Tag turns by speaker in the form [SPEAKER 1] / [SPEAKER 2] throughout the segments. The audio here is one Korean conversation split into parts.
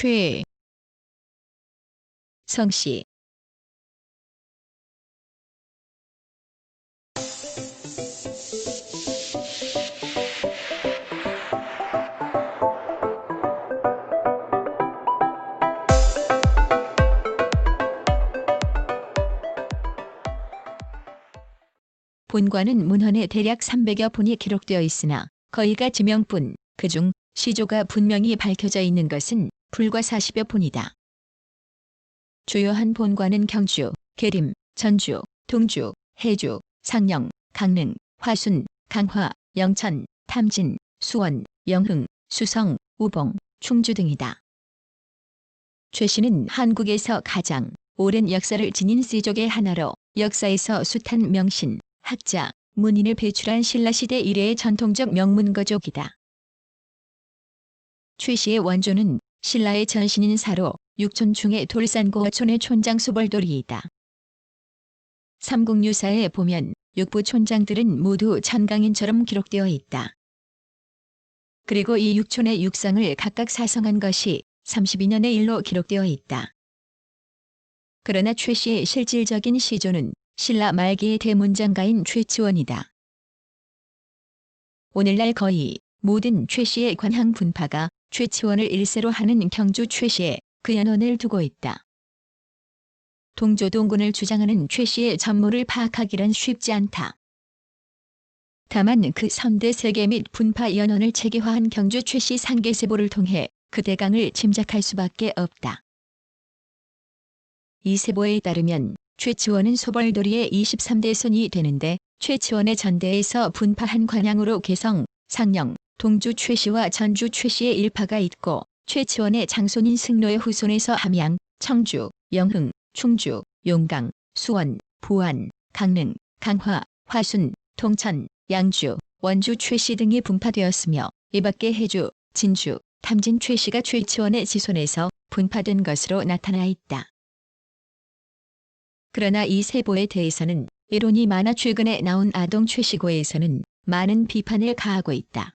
[SPEAKER 1] 최 성씨. 본관은 문헌에 대략 300여 분이 기록되어 있으나 거의가 지명뿐. 그중 시조가 분명히 밝혀져 있는 것은 불과 40여 분이다. 주요한 본관은 경주, 계림, 전주, 동주, 해주, 상령, 강릉, 화순, 강화, 영천, 탐진, 수원, 영흥, 수성, 우봉, 충주 등이다. 최 씨는 한국에서 가장 오랜 역사를 지닌 씨족의 하나로 역사에서 숱한 명신, 학자, 문인을 배출한 신라시대 이래의 전통적 명문거족이다. 최 씨의 원조는 신라의 전신인 사로 육촌 중에 돌산고어촌의 촌장 수벌돌이이다. 삼국유사에 보면 육부 촌장들은 모두 천강인처럼 기록되어 있다. 그리고 이 육촌의 육상을 각각 사성한 것이 32년의 일로 기록되어 있다. 그러나 최 씨의 실질적인 시조는 신라 말기의 대문장가인 최치원이다. 오늘날 거의 모든 최 씨의 관항 분파가 최치원을 일세로 하는 경주 최 씨의 그 연원을 두고 있다. 동조동군을 주장하는 최 씨의 전모를 파악하기란 쉽지 않다. 다만 그 선대 세계 및 분파 연원을 체계화한 경주 최씨 상계세보를 통해 그 대강을 짐작할 수밖에 없다. 이 세보에 따르면 최치원은 소벌도리의 23대 손이 되는데 최치원의 전대에서 분파한 관양으로 개성, 상령, 동주 최 씨와 전주 최 씨의 일파가 있고 최치원의 장손인 승로의 후손에서 함양, 청주, 영흥, 충주, 용강, 수원, 부안, 강릉, 강화, 화순, 동천, 양주, 원주 최 씨 등이 분파되었으며 이밖에 해주, 진주, 탐진 최 씨가 최치원의 지손에서 분파된 것으로 나타나 있다. 그러나 이 세보에 대해서는 이론이 많아 최근에 나온 아동 최씨고에서는 많은 비판을 가하고 있다.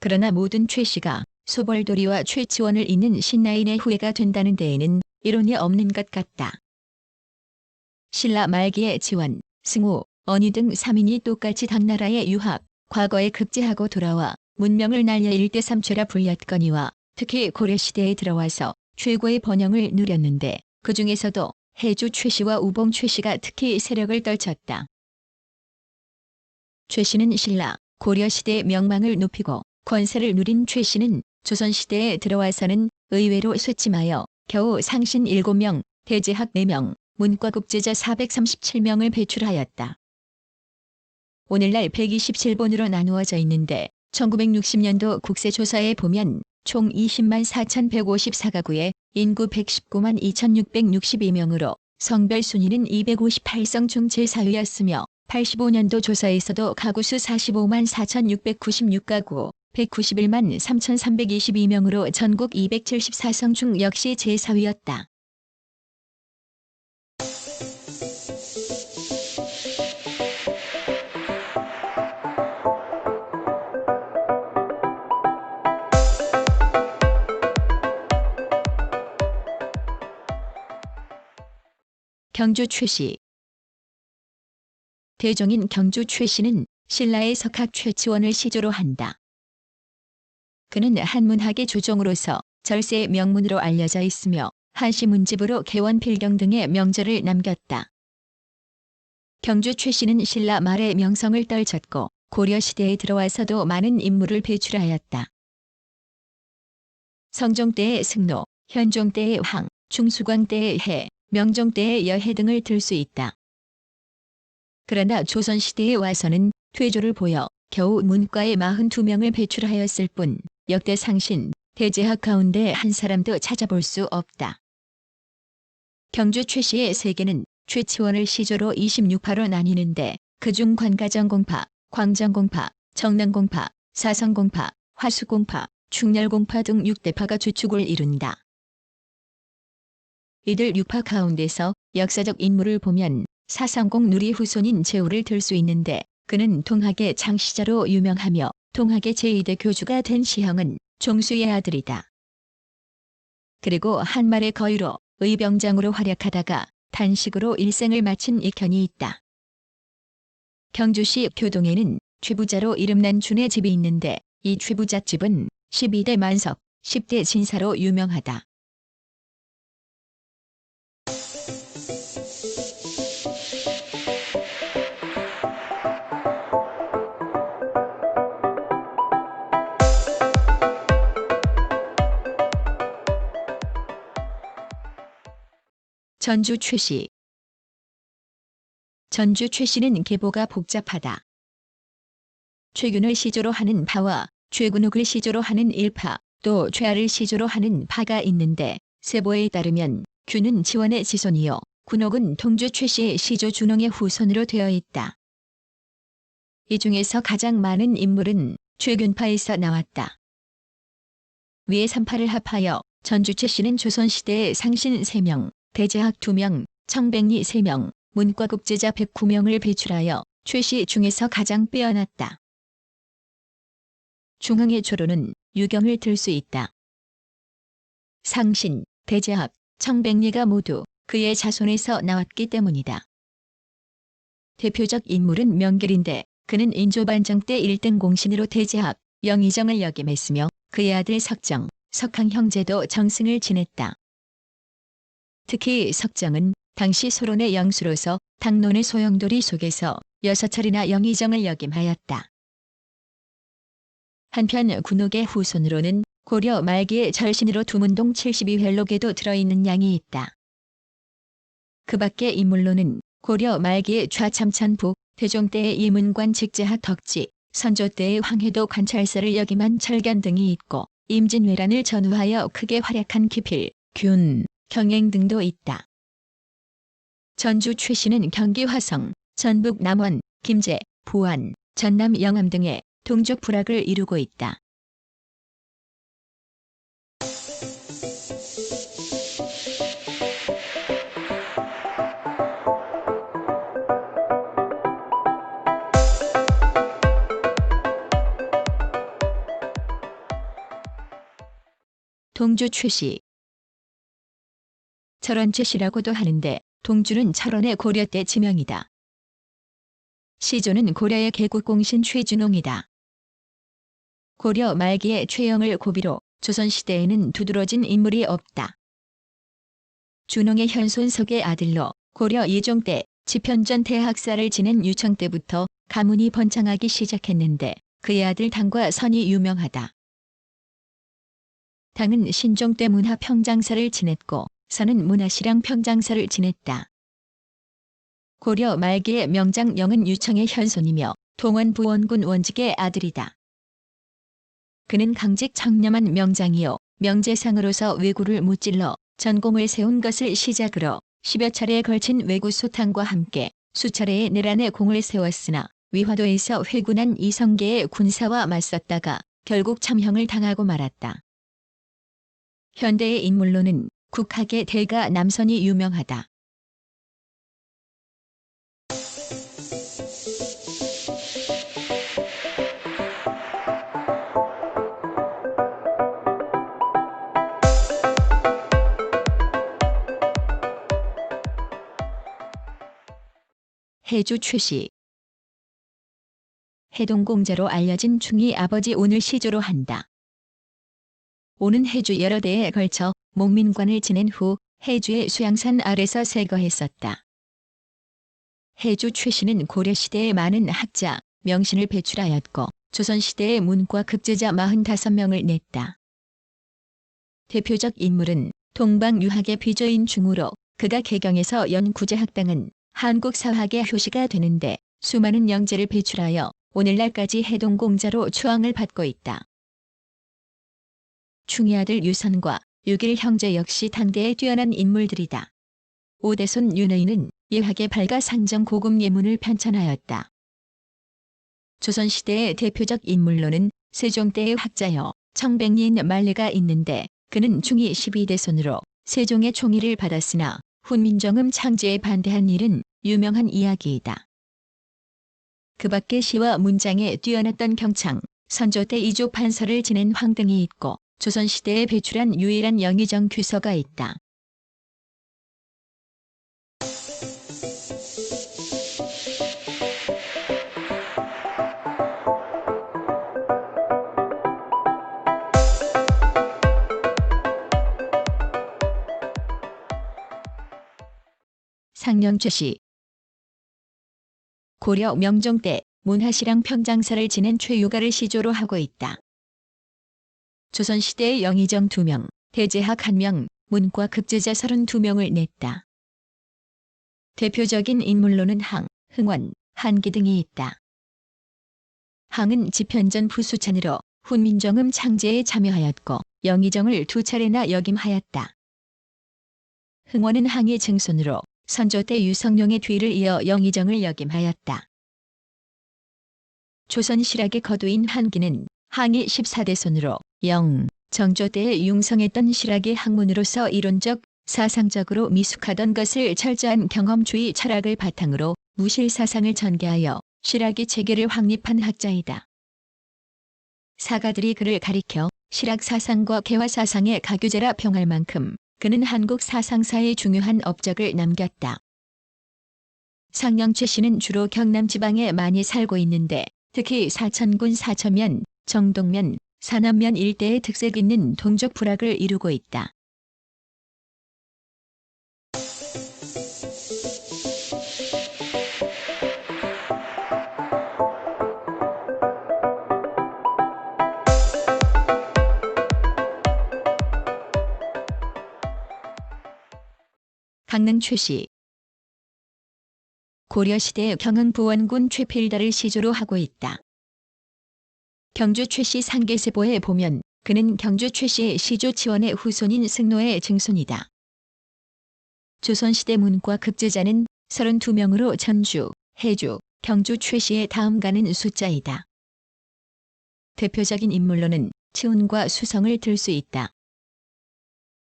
[SPEAKER 1] 그러나 모든 최씨가 소벌도리와 최치원을 잇는 신라인의 후예가 된다는 데에는 이론이 없는 것 같다. 신라 말기의 지원, 승우, 언희 등 3인이 똑같이 당나라에 유학, 과거에 급제하고 돌아와 문명을 날려 일대 삼최라 불렸거니와 특히 고려시대에 들어와서 최고의 번영을 누렸는데 그 중에서도 해주 최씨와 우봉 최씨가 특히 세력을 떨쳤다. 최씨는 신라, 고려시대의 명망을 높이고 권세를 누린 최 씨는 조선시대에 들어와서는 의외로 쇠침하여 겨우 상신 7명, 대제학 4명, 문과국제자 437명을 배출하였다. 오늘날 127본으로 나누어져 있는데 1960년도 국세조사에 보면 총 20만 4,154가구에 인구 119만 2,662명으로 성별 순위는 258성 중 제4위였으며 85년도 조사에서도 가구수 45만 4,696가구, 191만 3,322명으로 전국 274성 중 역시 제4위였다. 경주 최씨 대종인 경주 최씨는 신라의 석학 최치원을 시조로 한다. 그는 한문학의 조종으로서 절세의 명문으로 알려져 있으며 한시 문집으로 개원 필경 등의 명절을 남겼다. 경주 최 씨는 신라 말의 명성을 떨쳤고 고려시대에 들어와서도 많은 인물을 배출하였다. 성종 때의 승로, 현종 때의 황, 중수광 때의 해, 명종 때의 여해 등을 들 수 있다. 그러나 조선시대에 와서는 퇴조를 보여 겨우 문과의 42명을 배출하였을 뿐 역대 상신, 대제학 가운데 한 사람도 찾아볼 수 없다. 경주 최 씨의 세계는 최치원을 시조로 26파로 나뉘는데 그중 관가정공파, 광정공파, 정남공파, 사성공파, 화수공파, 충렬공파 등 6대파가 주축을 이룬다. 이들 유파 가운데서 역사적 인물을 보면 사상공 누리 후손인 제우를 들 수 있는데 그는 동학의 장시자로 유명하며 동학의 제2대 교주가 된 시형은 종수의 아들이다. 그리고 한말의 거위로 의병장으로 활약하다가 단식으로 일생을 마친 익현이 있다. 경주시 교동에는 최부자로 이름난 준의 집이 있는데 이 최부자 집은 12대 만석, 10대 진사로 유명하다. 전주 최씨 전주 최씨는 계보가 복잡하다. 최균을 시조로 하는 파와 최군옥을 시조로 하는 일파, 또 최아를 시조로 하는 파가 있는데 세보에 따르면 균은 지원의 지손이요 군옥은 동주 최씨의 시조 준홍의 후손으로 되어 있다. 이 중에서 가장 많은 인물은 최균파에서 나왔다. 위의 3파를 합하여 전주 최씨는 조선시대의 상신 3명, 대제학 2명, 청백리 3명, 문과국제자 109명을 배출하여 최씨 중에서 가장 빼어났다. 중흥의 조로는 유경을 들 수 있다. 상신, 대제학, 청백리가 모두 그의 자손에서 나왔기 때문이다. 대표적 인물은 명길인데 그는 인조반정 때 1등 공신으로 대제학, 영의정을 역임했으며 그의 아들 석정, 석항 형제도 정승을 지냈다. 특히 석정은 당시 소론의 영수로서 당론의 소용돌이 속에서 여섯 차례나 영의정을 역임하였다. 한편 군옥의 후손으로는 고려 말기의 절신으로 두문동 72회록에도 들어있는 양이 있다. 그 밖의 인물로는 고려 말기의 좌참천부, 대종 때의 이문관 직제학 덕지, 선조 때의 황해도 관찰사를 역임한 철견 등이 있고 임진왜란을 전후하여 크게 활약한 기필, 균, 경행 등도 있다. 전주 최씨는 경기 화성, 전북 남원, 김제, 부안, 전남 영암 등의 동족 부락을 이루고 있다. 동주 최씨 철원 최씨라고도 하는데 동주는 철원의 고려 때 지명이다. 시조는 고려의 개국공신 최준홍이다. 고려 말기의 최영을 고비로 조선시대에는 두드러진 인물이 없다. 준홍의 현손석의 아들로 고려 예종 때 지편전 대학사를 지낸 유청 때부터 가문이 번창하기 시작했는데 그의 아들 당과 선이 유명하다. 당은 신종 때 문화 평장사를 지냈고 선은 문화시랑 평장사를 지냈다. 고려 말기의 명장 영은 유청의 현손이며 동원 부원군 원직의 아들이다. 그는 강직 청렴한 명장이요 명제상으로서 왜구를 무찔러 전공을 세운 것을 시작으로 10여 차례에 걸친 왜구 소탕과 함께 수차례의 내란의 공을 세웠으나 위화도에서 회군한 이성계의 군사와 맞섰다가 결국 참형을 당하고 말았다. 현대의 인물로는 국학의 대가 남선이 유명하다. 해주 최씨 해동공자로 알려진 충이 아버지 오늘 시조로 한다. 오는 해주 여러 대에 걸쳐 목민관을 지낸 후 해주의 수양산 아래서 세거했었다. 해주 최씨는 고려시대의 많은 학자, 명신을 배출하였고 조선시대의 문과 극제자 45명을 냈다. 대표적 인물은 동방유학의 비조인 중으로 그가 개경에서 연구제학당은 한국 사학의 효시가 되는데 수많은 영재를 배출하여 오늘날까지 해동공자로 추앙을 받고 있다. 충의 아들 유선과 6일 형제 역시 당대에 뛰어난 인물들이다. 오대손 윤의는 예학의 발가 상정 고급 예문을 편찬하였다. 조선시대의 대표적 인물로는 세종 때의 학자여 청백리인 말레가 있는데 그는 중위 12대손으로 세종의 총의를 받았으나 훈민정음 창제에 반대한 일은 유명한 이야기이다. 그 밖에 시와 문장에 뛰어났던 경창, 선조 때 이조 판서를 지낸 황 등이 있고 조선시대에 배출한 유일한 영의정 규서가 있다. 상령최씨 고려 명종 때 문화시랑 평장사를 지낸 최유가를 시조로 하고 있다. 조선시대의 영의정 2명, 대제학 1명, 문과 급제자 32명을 냈다. 대표적인 인물로는 항, 흥원, 한기 등이 있다. 항은 집현전 부수찬으로 훈민정음 창제에 참여하였고 영의정을 두 차례나 역임하였다. 흥원은 항의 증손으로 선조 때 유성룡의 뒤를 이어 영의정을 역임하였다. 조선 실학의 거두인 한기는 항의 14대 손으로 영, 정조 때에 융성했던 실학의 학문으로서 이론적, 사상적으로 미숙하던 것을 철저한 경험주의 철학을 바탕으로 무실 사상을 전개하여 실학의 체계를 확립한 학자이다. 사가들이 그를 가리켜 실학 사상과 개화 사상의 가교제라 평할 만큼 그는 한국 사상사에 중요한 업적을 남겼다. 상영 최 씨는 주로 경남 지방에 많이 살고 있는데 특히 사천군 사천면, 정동면, 산암면 일대에 특색 있는 동족 불학을 이루고 있다. 강릉 최씨 고려시대 경흥 부원군 최필다를 시조로 하고 있다. 경주 최씨 상계세보에 보면 그는 경주 최씨의 시조 치원의 후손인 승로의 증손이다. 조선시대 문과 급제자는 32명으로 전주, 해주, 경주 최씨의 다음 가는 숫자이다. 대표적인 인물로는 치운과 수성을 들 수 있다.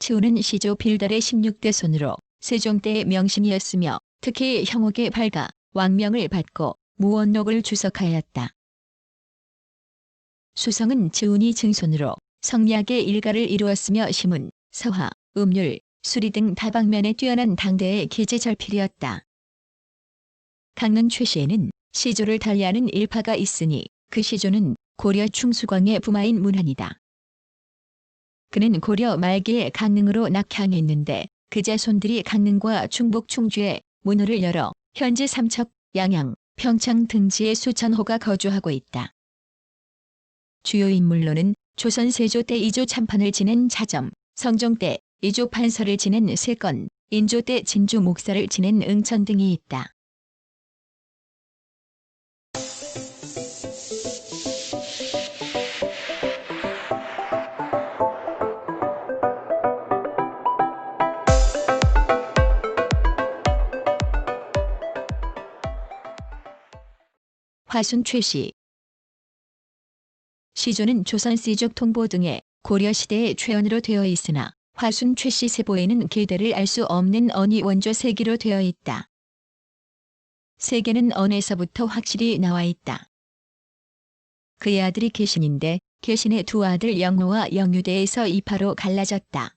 [SPEAKER 1] 치운은 시조 필달의 16대 손으로 세종 때의 명심이었으며 특히 형옥의 발가, 왕명을 받고 무원록을 주석하였다. 수성은 지운이 증손으로 성리학의 일가를 이루었으며 시문, 서화, 음률, 수리 등 다방면에 뛰어난 당대의 기재절필이었다. 강릉 최씨에는 시조를 달리하는 일파가 있으니 그 시조는 고려 충수광의 부마인 문한이다. 그는 고려 말기에 강릉으로 낙향했는데 그 자손들이 강릉과 충북 충주에 문호를 열어 현재 삼척, 양양, 평창 등지에 수천 호가 거주하고 있다. 주요 인물로는 조선 세조 때 이조 참판을 지낸 차점, 성종 때 이조 판서를 지낸 세건, 인조 때 진주 목사를 지낸 응천 등이 있다. 화순 최씨 시조는 조선 씨족 통보 등의 고려시대의 최연으로 되어 있으나 화순 최씨 세보에는 길대를 알 수 없는 언이 원조 세기로 되어 있다. 세계는 언에서부터 확실히 나와 있다. 그의 아들이 계신인데 계신의 두 아들 영호와 영유대에서 이파로 갈라졌다.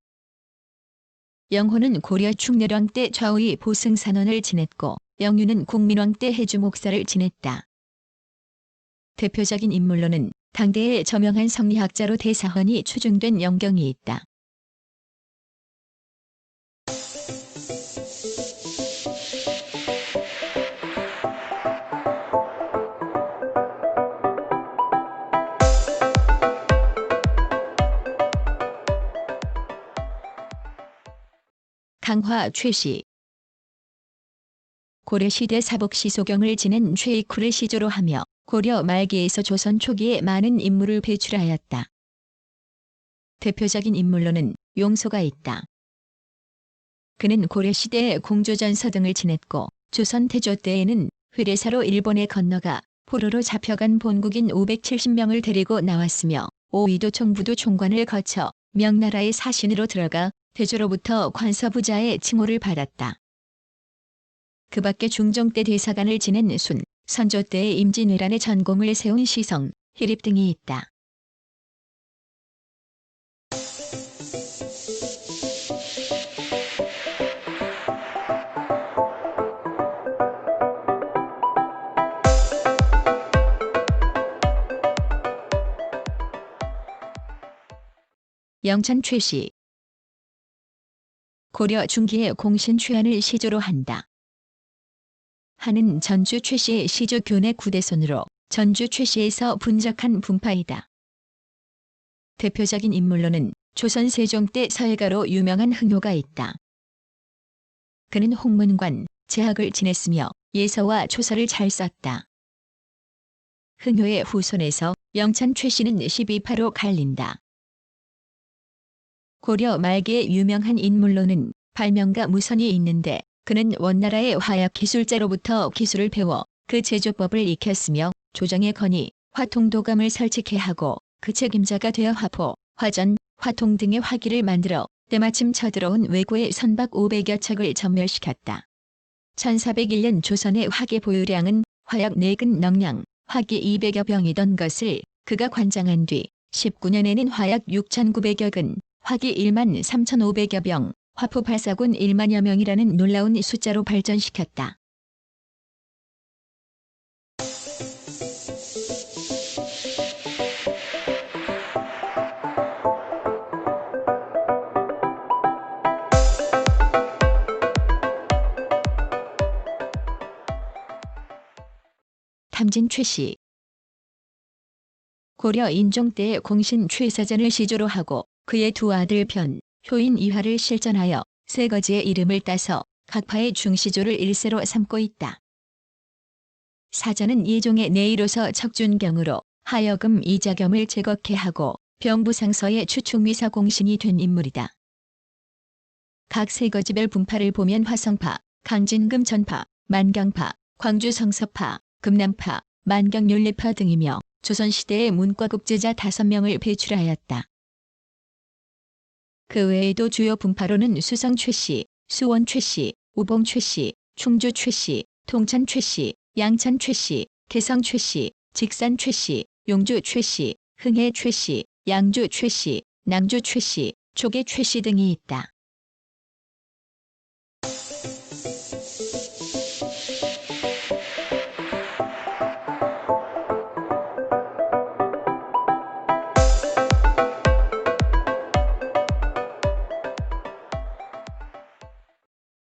[SPEAKER 1] 영호는 고려 충렬왕 때 좌우의 보승산원을 지냈고 영유는 국민왕 때 해주 목사를 지냈다. 대표적인 인물로는 당대의 저명한 성리학자로 대사헌이 추증된 영경이 있다. 강화 최씨 고려시대 사복시 소경을 지낸 최익후를 시조로 하며 고려 말기에서 조선 초기에 많은 인물을 배출하였다. 대표적인 인물로는 용소가 있다. 그는 고려시대에 공조전서 등을 지냈고 조선 태조 때에는 회례사로 일본에 건너가 포로로 잡혀간 본국인 570명을 데리고 나왔으며 오이도 총부도 총관을 거쳐 명나라의 사신으로 들어가 태조로부터 관서부자의 칭호를 받았다. 그 밖에 중종 때 대사관을 지낸 순, 선조 때 임진왜란의 전공을 세운 시성, 희립 등이 있다. 영천 최씨 고려 중기의 공신 취한을 시조로 한다. 한은 전주 최씨의 시조 교내 구대손으로 전주 최씨에서 분적한 분파이다. 대표적인 인물로는 조선 세종 때 서예가로 유명한 흥효가 있다. 그는 홍문관, 제학을 지냈으며 예서와 초서를 잘 썼다. 흥효의 후손에서 영찬 최씨는 12파로 갈린다. 고려 말기의 유명한 인물로는 발명가 무선이 있는데 그는 원나라의 화약 기술자로부터 기술을 배워 그 제조법을 익혔으며 조정의 건이 화통도감을 설치케 하고 그 책임자가 되어 화포, 화전, 화통 등의 화기를 만들어 때마침 쳐들어온 외구의 선박 500여 척을 전멸시켰다. 1401년 조선의 화기 보유량은 화약 4근 넉량, 화기 200여 병이던 것을 그가 관장한 뒤 19년에는 화약 6,900여 근, 화기 1만 3,500여 병, 화포 발사군 1만여 명이라는 놀라운 숫자로 발전시켰다. 탐진 최씨 고려 인종 때의 공신 최사전을 시조로 하고 그의 두 아들 변, 효인 이화를 실전하여 세 거지의 이름을 따서 각파의 중시조를 일세로 삼고 있다. 사전은 예종의 내이로서 척준경으로 하여금 이자겸을 제거케 하고 병부상서의 추충미사 공신이 된 인물이다. 각 세 거지별 분파를 보면 화성파, 강진금 전파, 만경파, 광주 성서파, 금남파, 만경윤리파 등이며 조선시대의 문과국제자 5명을 배출하였다. 그 외에도 주요 분파로는 수성 최씨, 수원 최씨, 우봉 최씨, 충주 최씨, 통천 최씨, 양천 최씨, 개성 최씨, 직산 최씨, 용주 최씨, 흥해 최씨, 양주 최씨, 남주 최씨, 조계 최씨 등이 있다.